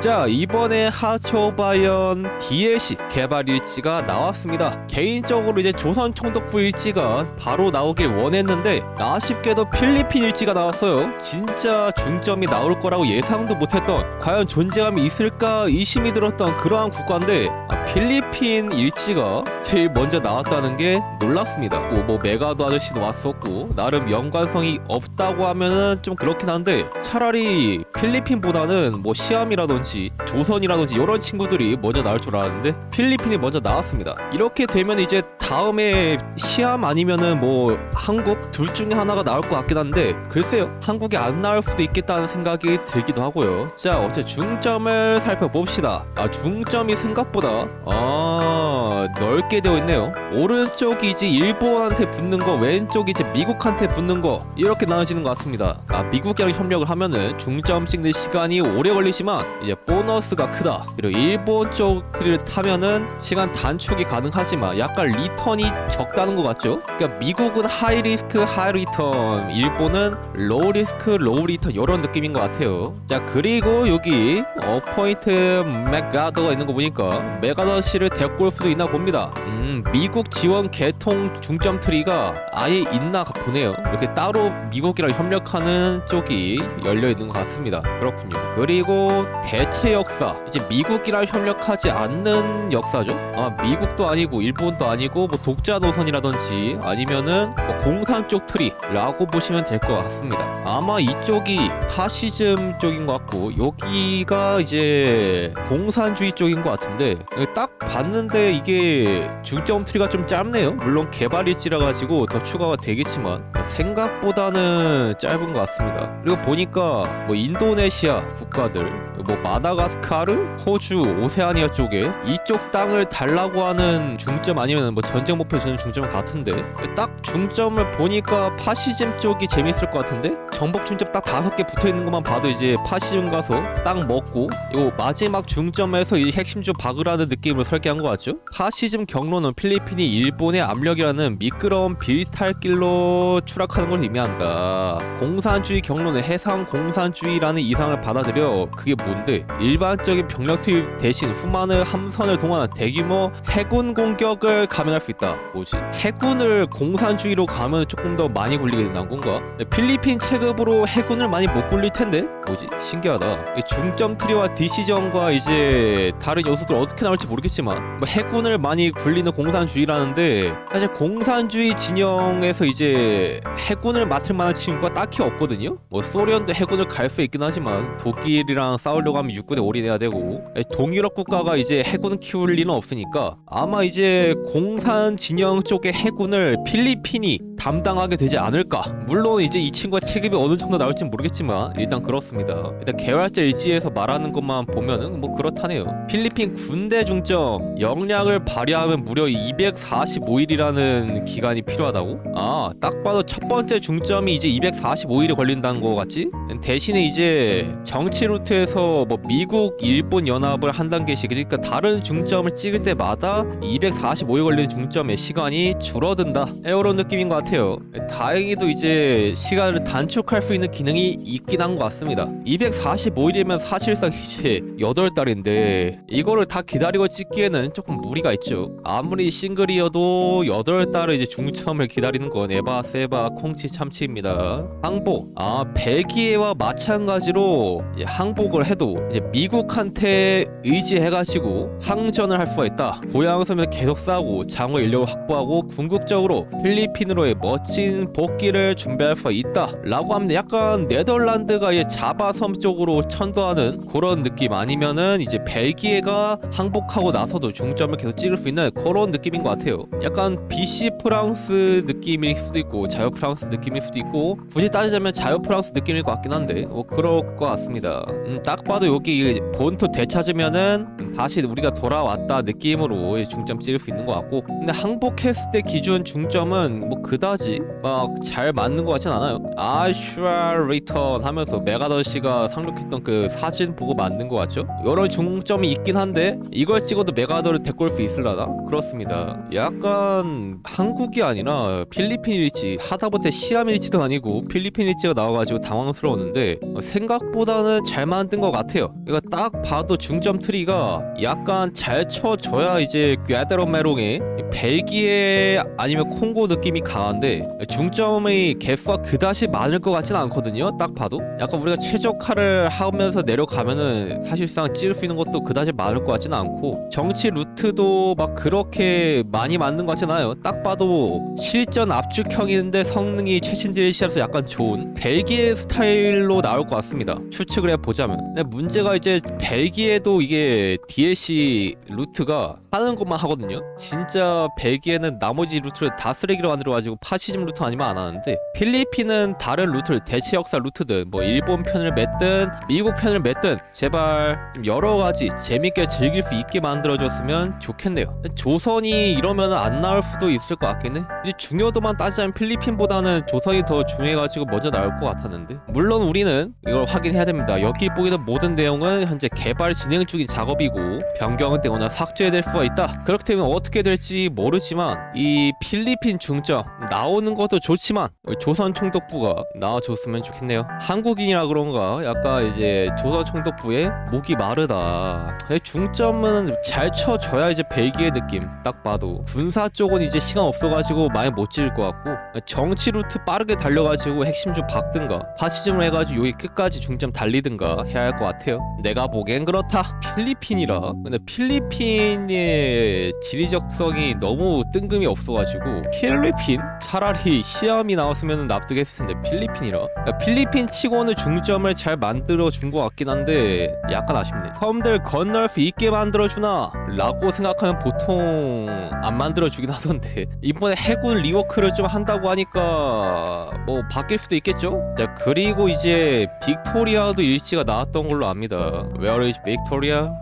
자 이번에 하초바연 DLC 개발 일지가 나왔습니다. 개인적으로 이제 조선 총독부 일지가 바로 나오길 원했는데 아쉽게도 필리핀 일지가 나왔어요. 진짜 중점이 나올 거라고 예상도 못했던 과연 존재감이 있을까 의심이 들었던 그러한 국가인데 아, 필리핀 일지가 제일 먼저 나왔다는 게 놀랍습니다. 뭐, 뭐 메가도 아저씨도 왔었고 나름 연관성이 없다고 하면은 좀 그렇긴 한데 차라리 필리핀보다는 뭐 시암이라든지 조선이라든지 이런 친구들이 먼저 나올 줄 알았는데 필리핀이 먼저 나왔습니다. 이렇게 되면 이제 다음에 시암 아니면은 뭐 한국 둘 중에 하나가 나올 것 같긴 한데 글쎄요 한국이 안 나올 수도 있겠다는 생각이 들기도 하고요. 자 어째 중점을 살펴봅시다. 아 중점이 생각보다 아 넓게 되어 있네요. 오른쪽이 이제 일본한테 붙는 거 왼쪽이 이제 미국한테 붙는 거 이렇게 나눠지는 것 같습니다. 아 미국이랑 협력을 하면은 중점 찍는 시간이 오래 걸리지만 이제 보너스가 크다. 그리고 일본 쪽 트리를 타면은 시간 단축이 가능하지만 약간 리턴 이 적다는 것 같죠? 그러니까 미국은 하이 리스크 하이 리턴, 일본은 로우 리스크 로우 리턴 이런 느낌인 것 같아요. 자 그리고 여기 어포인트 맥가더가 있는 거 보니까 메가더 씨를 데리고 올 수도 있나 봅니다. 음 미국 지원 개통 중점 트리가 아예 있나 보네요. 이렇게 따로 미국이랑 협력하는 쪽이 열려 있는 것 같습니다. 그렇군요. 그리고 대체 역사 이제 미국이랑 협력하지 않는 역사죠. 아 미국도 아니고 일본도 아니고 뭐 독자 노선이라든지 아니면은 뭐 공산 쪽 트리라고 보시면 될 것 같습니다. 아마 이쪽이 파시즘 쪽인 것 같고 여기가 이제 공산주의 쪽인 것 같은데 딱 봤는데 이게 중점 트리가 좀 짧네요. 물론 개발 일지라 가지고 더 추가가 되겠지만 생각보다는 짧은 것 같습니다. 그리고 보니까 뭐 인도네시아 국가들, 뭐 마다가스카르, 호주, 오세아니아 쪽에 이쪽 땅을 달라고 하는 중점 아니면 뭐 전쟁 목표 주는 중점 같은데 딱 중점을 보니까 파시즘 쪽이 재밌을 것 같은데 정복 중점 딱 다섯 개 붙어 있는 것만 봐도 이제 파시즘 가서 땅 먹고 요 마지막 중점에서 이 핵심주 박으라는 느낌을 설계한 것 같죠? 파시즘 경로는 필리핀이 일본의 압력이라는 미끄러운 비탈길로 추락하는 걸 의미한다. 공산주의 경로는 해상 공산주의라는 이상을 받아들여 그게 뭔데? 일반적인 병력 투입 대신 후만의 함선을 동원한 대규모 해군 공격을 감행할 수 있다. 뭐지? 해군을 공산주의로 가면 조금 더 많이 굴리게 된다는 건가? 필리핀 체급으로 해군을 많이 못 굴릴 텐데? 뭐지? 신기하다. 이 중점 트리와 디시전과 이제 다른 요소들 어떻게 나올지 모르겠지만 뭐 해군을 많이 굴리는 공산주의라는데 사실 공산주의 진영에서 이제 해군을 맡을 만한 친구가 딱히 없거든요. 뭐 소련도 해군을 갈 수 있긴 하지만 독일이랑 싸우려고 하면 육군에 올인해야 되고 동유럽 국가가 이제 해군 키울 리는 없으니까 아마 이제 공산 진영 쪽의 해군을 필리핀이 담당하게 되지 않을까. 물론 이제 이 친구가 체급이 어느 정도 나올지 모르겠지만 일단 그렇습니다. 일단 개발자 일지에서 말하는 것만 보면은 뭐 그렇다네요. 필리핀 군대 중점 역량을 발휘하면 무려 245일이라는 기간이 필요하다고? 아, 딱 봐도 첫 번째 중점이 이제 245일이 걸린다는 거 같지? 대신에 이제 정치 루트에서 뭐 미국, 일본 연합을 한 단계씩 그러니까 다른 중점을 찍을 때마다 245일 걸리는 중점의 시간이 줄어든다. 이런 느낌인 것 같아 요. 다행히도 이제 시간을 단축할 수 있는 기능이 있긴 한 것 같습니다. 245일이면 사실상 이제 8달인데 이거를 다 기다리고 찍기에는 조금 무리가 있죠. 아무리 싱글이어도 8달을 이제 중점을 기다리는 건 에바, 세바, 콩치, 참치입니다. 항복. 아, 벨기에와 마찬가지로 항복을 해도 이제 미국한테 의지해가지고 항전을 할 수가 있다. 고향섬에서 계속 싸우고 장어 인력을 확보하고 궁극적으로 필리핀으로의 멋진 복귀를 준비할 수가 있다. 라고 하면 약간 네덜란드가 이 자바섬 쪽으로 천도하는 그런 느낌 아니면은 이제 벨기에가 항복하고 나서도 중점을 계속 찍을 수 있는 그런 느낌인 것 같아요. 약간 BC 프랑스 느낌일 수도 있고 자유 프랑스 느낌일 수도 있고 굳이 따지자면 자유 프랑스 느낌일 것 같긴 한데 뭐 그럴 것 같습니다. 음, 딱 봐도 여기 본토 되찾으면 은 다시 우리가 돌아왔다 느낌으로 중점 찍을 수 있는 것 같고 근데 항복했을 때 기준 중점은 뭐 그다지 막 잘 맞는 것 같진 않아요. 아슈아 리턴 하면서 메가더시가 상륙했던 그 사진 보고 만든 것 같죠? 여러 중점이 있긴 한데 이걸 찍어도 메가더를 올수 있을라나? 그렇습니다. 약간 한국이 아니라 필리핀일지 하다못해 시암일지도 아니고 필리핀일지가 나와가지고 당황스러웠는데 어, 생각보다는 잘 만든 것 같아요. 이거 딱 봐도 중점 트리가 약간 잘 쳐줘야 이제 꾀데로 메롱의 벨기에 아니면 콩고 느낌이 강한데 중점의 개수가 그다지 많을 것 같진 않거든요 딱 봐도. 약간 우리가 최적화를 하면서 내려가면은 사실상 찍을 수 있는 것도 그다지 많을 것 같지는 않고 정치 루트도 막 그렇게 많이 맞는 것 같진 않아요. 딱 봐도 실전 압축형인데 성능이 최신 제시라서 약간 좋은 벨기에 스타일로 나올 것 같습니다. 추측을 해보자면. 근데 문제가 이제 벨기에도 이게 DLC 루트가 하는 것만 하거든요. 진짜 벨기에는 나머지 루트를 다 쓰레기로 만들어가지고 파시즘 루트 아니면 안 하는데 필리핀은 다른 루트를 대체 역사 루트든 뭐 일본 편을 맺든 미국 편을 맺든 제발 좀 여러 가지 재밌게 즐길 수 있게 만들어줬으면 좋겠네요. 조선이 이러면 안 나올 수도 있을 것 같긴 해. 이제 중요도만 따지자면 필리핀보다는 조선이 더 중요해가지고 먼저 나올 것 같았는데. 물론 우리는 이걸 확인해야 됩니다. 여기 보이는 모든 내용은 현재 개발 진행 중인 작업이고 변경은 되거나 삭제될 수가 있다. 그렇기 때문에 어떻게 될지 모르지만 이 필리핀 중점 나오는 것도 좋지만 조선 총독부가 나와줬으면 좋겠네요. 한국인이라 그런가 약간 이제 조선 총독부의 목이 마르다. 중점은 잘 쳐줘야 이제 벨기에 느낌 딱 봐도 군사 쪽은 이제 시간 없어가지고 많이 못 찍을 것 같고 정치 루트 빠르게 달려가지고 핵심 좀 박든가 파시즘을 해가지고 여기 끝까지 중점 달리든가 해야 할 것 같아요. 내가 보기엔 그렇다 필리핀이라. 근데 필리핀의 지리적성이 너무 뜬금이 없어가지고 필리핀? 차라리 시암이 나왔으면 납득했을 텐데 필리핀이라. 그러니까 필리핀 치고는 중점을 잘 만들어 준 것 같긴 한데 약간 아쉽네. 섬들 건널 수 있게 만들어 주나? 라고 생각하면 보통 안 만들어 주긴 하던데. 이번에 해군 리워크를 좀 한다고 하니까 뭐 바뀔 수도 있겠죠? 자 그리고 이제 빅토리아도 일지가 나왔던 걸로 압니다. Where is?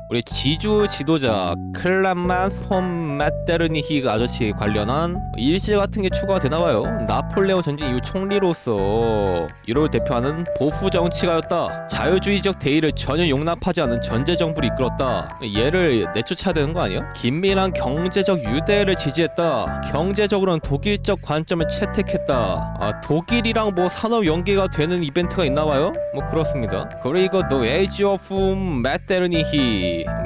우리 지주 지도자 클란만 솜 마테르니히 아저씨 관련한 일지 같은 게 추가가 되나봐요. 나폴레옹 전쟁 이후 총리로서 유럽을 대표하는 보수 정치가였다. 자유주의적 대의를 전혀 용납하지 않은 전제 정부를 이끌었다. 얘를 내쫓아야 되는 거 아니야? 긴밀한 경제적 유대를 지지했다. 경제적으로는 독일적 관점을 채택했다. 아 독일이랑 뭐 산업 연계가 되는 이벤트가 있나봐요? 뭐 그렇습니다. 그리고 Age of 마테르니히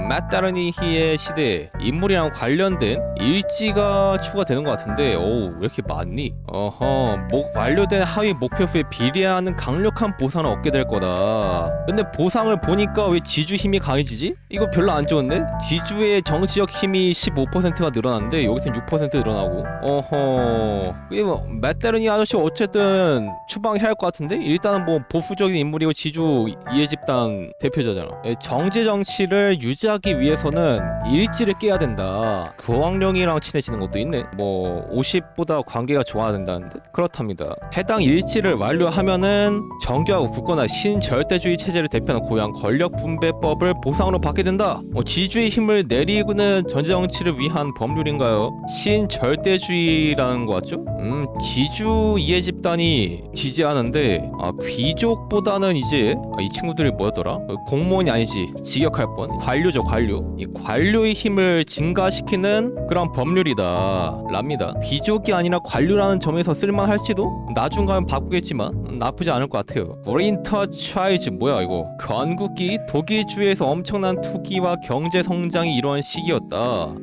마테르니 히의 시대 인물이랑 관련된 일지가 추가되는 것 같은데 오우 왜 이렇게 많니? 어허 목 완료된 하위 목표 수에 비례하는 강력한 보상을 얻게 될 거다 근데 보상을 보니까 왜 지주 힘이 강해지지? 이거 별로 안 좋은데? 지주의 정치적 힘이 15%가 늘어났는데 여기서는 6% 늘어나고 어허 이게 뭐 마테르니 아저씨 어쨌든 추방해야 할 것 같은데? 일단은 뭐 보수적인 인물이고 지주 이해 집단 대표자잖아 예, 정제 정치 를 유지하기 위해서는 일지를 깨야 된다. 교황령이랑 친해지는 것도 있네. 뭐 50보다 관계가 좋아야 된다는데 그렇답니다. 해당 일지를 완료하면은 정교하고 굳건한 신절대주의 체제를 대표하는 고향 권력 분배법을 보상으로 받게 된다. 뭐 지주의 힘을 내리고는 전제 정치를 위한 법률인가요? 신절대주의라는 거 같죠? 음 지주 이해 집단이 지지하는데 아, 귀족보다는 이제 아, 이 친구들이 뭐였더라? 공무원이 아니지 직역할 뻔 관료죠 관료. 이 관료의 힘을 증가시키는 그런 법률이다. 랍니다. 귀족이 아니라 관료라는 점에서 쓸만할지도 나중 가면 바꾸겠지만 나쁘지 않을 것 같아요. 브린터 차이즈 뭐야 이거? 건국기? 독일주에서 엄청난 투기와 경제 성장이 이루어진 시기였다.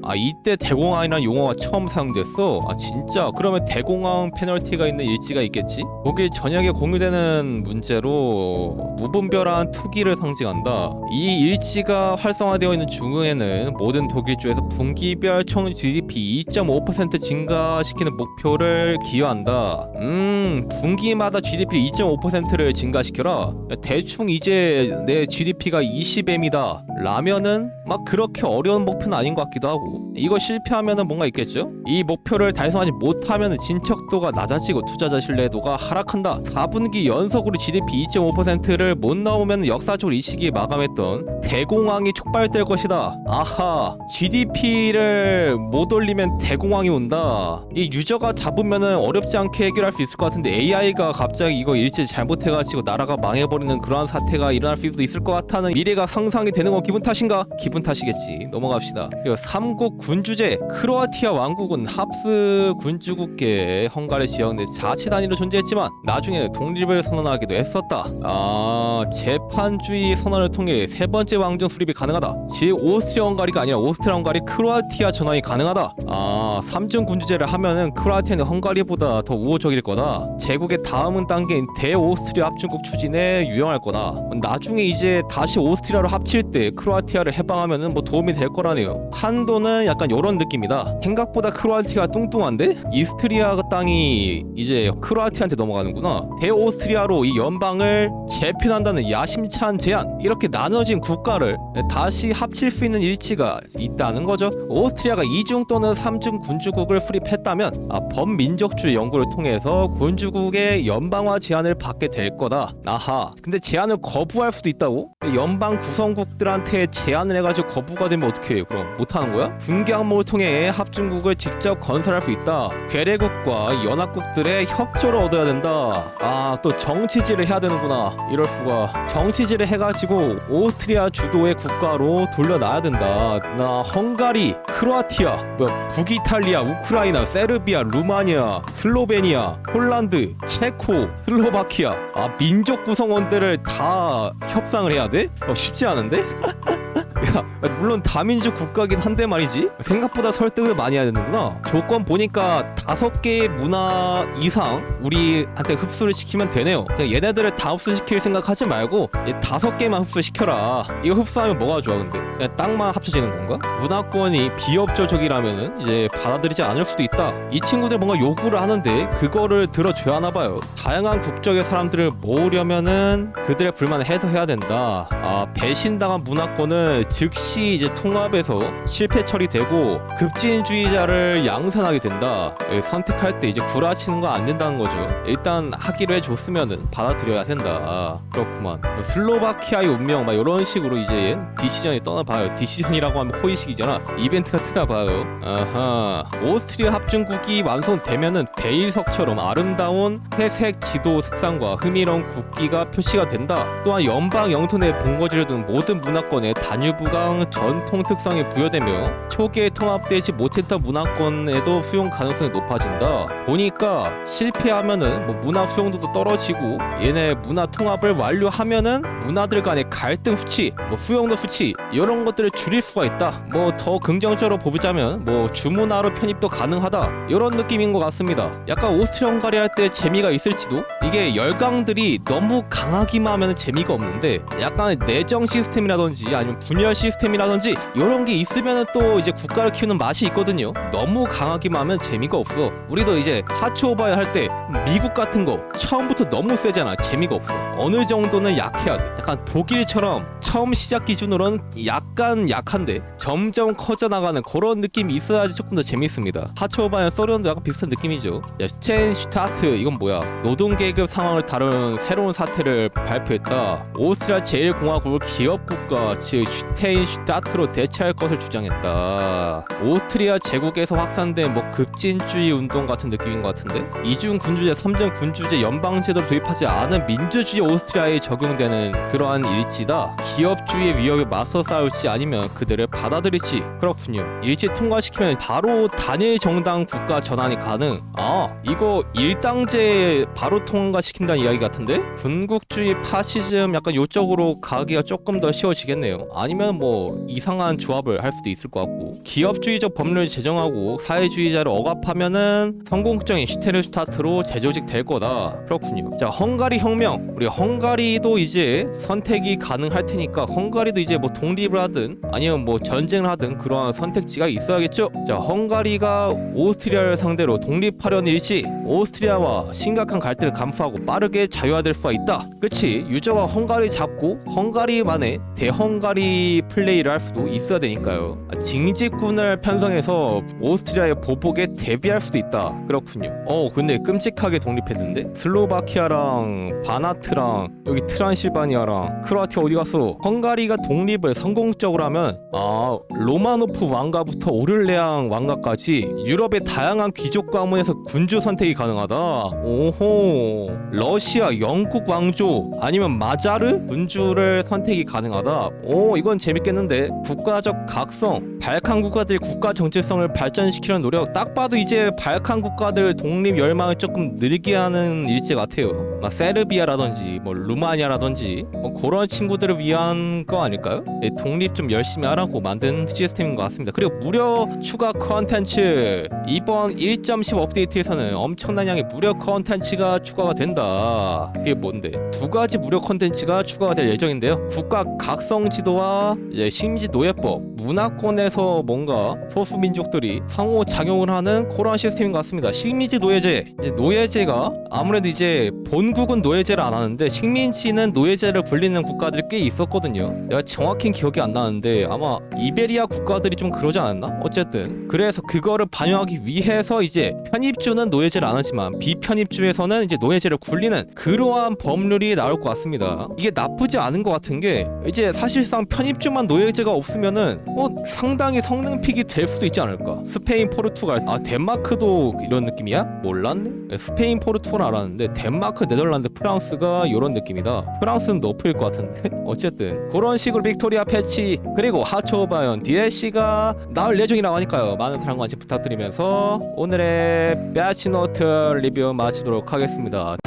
아 이때 대공황이라는 용어가 처음 사용됐어? 아 진짜? 그러면 대공황 페널티가 있는 일지가 있겠지? 독일 전역에 공유되는 문제로 무분별한 투기를 상징한다. 이 일지가 활성화되어 있는 중흥에는 모든 독일주에서 분기별 총 GDP 2.5% 증가시키는 목표를 기여한다. 음 분기마다 GDP 2.5%를 증가시켜라. 대충 이제 내 GDP가 20M이다. 라면은 막 그렇게 어려운 목표는 아닌 것 같기도 하고 이거 실패하면은 뭔가 있겠죠? 이 목표를 달성하지 못하면은 진척도가 낮아지고 투자자 신뢰도가 하락한다. 4분기 연속으로 GDP 2.5%를 못 넘으면 역사적으로 이 시기에 마감했던 대공황이 촉발될 것이다. 아하, GDP를 못 올리면 대공황이 온다. 이 유저가 잡으면은 어렵지 않게 해결할 수 있을 것 같은데 AI가 갑자기 이거 일제 잘못해가지고 나라가 망해버리는 그러한 사태가 일어날 수도 있을 것 같다는 미래가 상상이 되는 건 기분 탓인가? 기분 탓이겠지. 넘어갑시다. 그리고 삼국 군주제 크로아티아 왕국은 합스 군주국계 헝가리 지역 내 자치 단위로 존재했지만 나중에 독립을 선언하기도 했었다. 아 재판주의 선언을 통해 세 번째 왕정 수립이 가능하다. 즉 오스트리아 헝가리가 아니라 오스트리아 헝가리 크로아티아 전환이 가능하다. 아 삼중 군주제를 하면은 크로아티아는 헝가리보다 더 우호적일 거다. 제국의 다음은 단계인 대오스트리아 합중국 추진에 유용할 거다. 나중에 이제 다시 오스트리아로 합칠 때 크로아티아를 해방하면 은 뭐 도움이 될 거라네요. 판도는 약간 요런 느낌이다. 생각보다 크로아티아가 뚱뚱한데 이스트리아 땅이 이제 크로아티아한테 넘어가는구나. 대오스트리아로 이 연방을 재편한다는 야심찬 제안. 이렇게 나눠진 국가를 다시 합칠 수 있는 일치가 있다는 거죠. 오스트리아가 이중 또는 삼중 군주국을 수립했다면 아, 범민족주의 연구를 통해서 군주국의 연방화 제안을 받게 될 거다. 아하. 근데 제안을 거부할 수도 있다고? 연방 구성국들한테 제안을 해가지고 거부가 되면 어떻게 해요? 그럼 못하는 거야? 분계 항목을 통해 합중국을 직접 건설할 수 있다. 괴뢰국과 연합국들의 협조를 얻어야 된다. 아, 또 정치질을 해야 되는구나. 이럴 수가. 정치질을 해가지고 오스트리아 주도의 국가로 돌려놔야 된다. 나 헝가리, 크로아티아, 뭐 북이탈리아, 우크라이나, 세르비아, 루마니아, 슬로베니아, 폴란드, 체코, 슬로바키아. 아, 민족 구성원들을 다 협상을 해야 돼? 어, 쉽지 않은데? 야, 물론 다민족 국가긴 한데 말이지. 생각보다 설득을 많이 해야 되는구나. 조건 보니까 다섯 개의 문화 이상 우리한테 흡수를 시키면 되네요. 그냥 얘네들을 다 흡수시킬 생각하지 말고 얘 다섯 개만 흡수시켜라. 이거 흡수하면 뭐가 좋아 근데? 그냥 땅만 합쳐지는 건가? 문화권이 비협조적이라면은 이제 받아들이지 않을 수도 있다. 이 친구들 뭔가 요구를 하는데 그거를 들어줘야 하나 봐요. 다양한 국적의 사람들을 모으려면은 그들의 불만을 해소해야 된다. 아 배신당한 문화권을 즉시 이제 통합해서 실패 처리되고 급진주의자를 양산하게 된다. 예, 선택할 때 이제 구라치는 거 안 된다는 거죠. 일단 하기로 해줬으면은 받아들여야 된다. 아, 그렇구만. 슬로바키아의 운명 막 이런 식으로 이제 디시전이 떠나봐요. 디시전이라고 하면 호의식이잖아. 이벤트가 트다봐요. 아하. 오스트리아 합중국이 완성되면은 대일석처럼 아름다운 회색 지도 색상과 흥미로운 국기가 표시가 된다. 또한 연방 영토 내 본거지를 둔 모든 문화권의 단유 부강 전통 특성이 부여되며 초기에 통합되지 못했던 문화권에도 수용 가능성이 높아진다. 보니까 실패하면은 뭐 문화 수용도도 떨어지고 얘네 문화 통합을 완료하면은 문화들 간의 갈등 수치, 뭐 수용도 수치 이런 것들을 줄일 수가 있다. 뭐 더 긍정적으로 보자면 뭐 주문화로 편입도 가능하다. 이런 느낌인 것 같습니다. 약간 오스트리아 헝가리 할 때 재미가 있을지도 이게 열강들이 너무 강하기만 하면 재미가 없는데 약간 내정 시스템이라든지 아니면 분열 시스템이라든지 이런 게 있으면 또 이제 국가를 키우는 맛이 있거든요. 너무 강하기만 하면 재미가 없어. 우리도 이제 하츠 오바야 할 때 미국 같은 거 처음부터 너무 세잖아. 재미가 없어. 어느 정도는 약해야 돼. 약간 독일처럼 처음 시작 기준으로는 약간 약한데 점점 커져나가는 그런 느낌이 있어야지 조금 더 재밌습니다. 하츠 오바야 소련도 약간 비슷한 느낌이죠. 야, 스첸슈타트 이건 뭐야? 노동 계급 상황을 다룬 새로운 사태를 발표했다. 오스트리아 제1공화국을 기업 국가 즉 슈테인슈타트로 대체할 것을 주장했다. 오스트리아 제국에서 확산된 뭐 급진주의 운동 같은 느낌인 것 같은데 이중 군주제, 삼중 군주제 연방 제도를 도입하지 않은 민주주의 오스트리아에 적용되는 그러한 일치다. 기업주의의 위협에 맞서 싸울지 아니면 그들을 받아들일지 그렇군요. 일치 통과시키면 바로 단일 정당 국가 전환이 가능. 아 이거 일당제 바로 통과시킨다는 이야기 같은데 군국주의 파시즘 약간 요쪽으로 가기가 조금 더 쉬워지겠네요. 아니면 하면은 뭐 이상한 조합을 할 수도 있을 것 같고 기업주의적 법률을 제정하고 사회주의자를 억압하면은 성공적인 슈테르슈타트로 재조직 될 거다. 그렇군요. 자 헝가리 혁명. 우리 헝가리도 이제 선택이 가능할 테니까 헝가리도 이제 뭐 독립을 하든 아니면 뭐 전쟁을 하든 그러한 선택지가 있어야겠죠? 자 헝가리가 오스트리아를 상대로 독립하려는 일시 오스트리아와 심각한 갈등을 감수하고 빠르게 자유화될 수가 있다. 그치? 유저가 헝가리 잡고 헝가리만의 대헝가리 플레이를 할 수도 있어야 되니까요. 아, 징집군을 편성해서 오스트리아의 보복에 대비할 수도 있다. 그렇군요. 어 근데 끔찍하게 독립했는데? 슬로바키아랑 바나트랑 여기 트란실바니아랑 크로아티아 어디 갔어? 헝가리가 독립을 성공적으로 하면 아 로마노프 왕가부터 오를레앙 왕가까지 유럽의 다양한 귀족 가문에서 군주 선택이 가능하다. 오호. 러시아 영국 왕조 아니면 마자르 군주를 선택이 가능하다. 오 이건 재밌겠는데 국가적 각성 발칸 국가들의 국가 정체성을 발전시키는 노력 딱 봐도 이제 발칸 국가들 독립 열망을 조금 늘게 하는 일제 같아요. 막 세르비아라든지 뭐 루마니아라든지 뭐 그런 친구들을 위한 거 아닐까요? 예, 독립 좀 열심히 하라고 만든 시스템인 것 같습니다. 그리고 무료 추가 컨텐츠. 이번 1.10 업데이트에서는 엄청난 양의 무료 컨텐츠가 추가가 된다. 그게 뭔데? 두 가지 무료 컨텐츠가 추가가 될 예정인데요. 국가 각성 지도와 이제 식민지 노예법 문화권 에서 뭔가 소수민족들이 상호 작용을 하는 그런 시스템인 것 같습니다. 식민지 노예제. 이제 노예제가 아무래도 이제 본국은 노예제를 안 하는데 식민지는 노예제를 굴리는 국가들이 꽤 있었거든요. 내가 정확히 기억이 안 나는데 아마 이베리아 국가들이 좀 그러지 않았나? 어쨌든. 그래서 그거를 반영하기 위해서 이제 편입주는 노예제를 안 하지만 비편입주에서는 이제 노예제를 굴리는 그러한 법률이 나올 것 같습니다. 이게 나쁘지 않은 것 같은 게 이제 사실상 편입주만 노예제가 없으면은 어 상당 히 성능 픽이 될 수도 있지 않을까? 스페인 포르투갈. 아 덴마크도 이런 느낌이야? 몰랐네. 스페인 포르투갈 알았는데 덴마크 네덜란드 프랑스가 이런 느낌이다. 프랑스는 너프일 것 같은데? 어쨌든 그런 식으로 빅토리아 패치 그리고 하초바연 DLC가 나올 예정이라고 하니까요. 많은 사랑 관심 부탁드리면서 오늘의 배치노트 리뷰 마치도록 하겠습니다